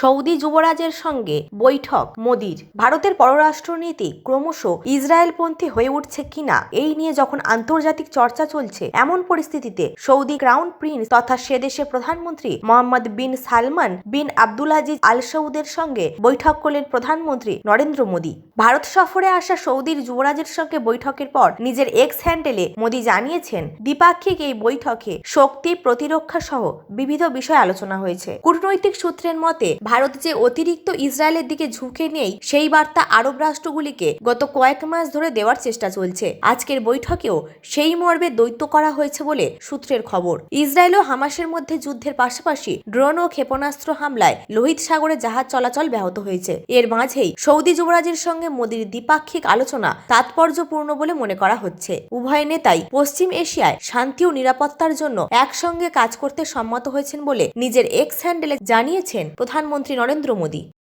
Saudi যুবরাজের সঙ্গে বৈঠক। মোদির ভারতের পররাষ্ট্রনীতি ক্রমশ ইসরায়েলপন্থী হয়ে উঠছে কিনা, এই নিয়ে যখন আন্তর্জাতিক চর্চা চলছে, এমন পরিস্থিতিতে সৌদি ক্রাউন প্রিন্স তথা সে দেশের প্রধানমন্ত্রী মোহাম্মদ বিন সালমান বিন আব্দুল আজিজ আল সৌদের সঙ্গে বৈঠক করলেন প্রধানমন্ত্রী নরেন্দ্র মোদী। ভারত সফরে আসা সৌদির যুবরাজের সঙ্গে বৈঠকের পর নিজের এক্স হ্যান্ডেলে মোদী জানিয়েছেন, দ্বিপাক্ষিক এই বৈঠকে শক্তি প্রতিরক্ষা সহ বিবিধ বিষয় আলোচনা হয়েছে। কূটনৈতিক সূত্রের মতে ভারত যে অতিরিক্ত ইসরায়েলের দিকে ঝুঁকে নেই সেই বার্তা আরব রাষ্ট্রগুলিকে গত কয়েক মাস ধরে দেওয়ার চেষ্টা চলছে। আজকের বৈঠকেও সেই মর্মে দৈত্য করা হয়েছে বলে সূত্রের খবর। ইসরায়েল ও হামাসের মধ্যে যুদ্ধের পাশাপাশি ড্রোন ও ক্ষেপণাস্ত্র হামলায় লোহিত সাগরে জাহাজ চলাচল ব্যাহত হয়েছে। এর মাঝেই সৌদি যুবরাজের সঙ্গে মোদীর দ্বিপাক্ষিক আলোচনা তাৎপর্যপূর্ণ বলে মনে করা হচ্ছে। উভয় নেতাই পশ্চিম এশিয়ায় শান্তি ও নিরাপত্তার জন্য একসঙ্গে কাজ করতে সম্মত হয়েছেন বলে নিজের এক্স হ্যান্ডেলে জানিয়েছেন প্রধানমন্ত্রী নরেন্দ্র মোদী।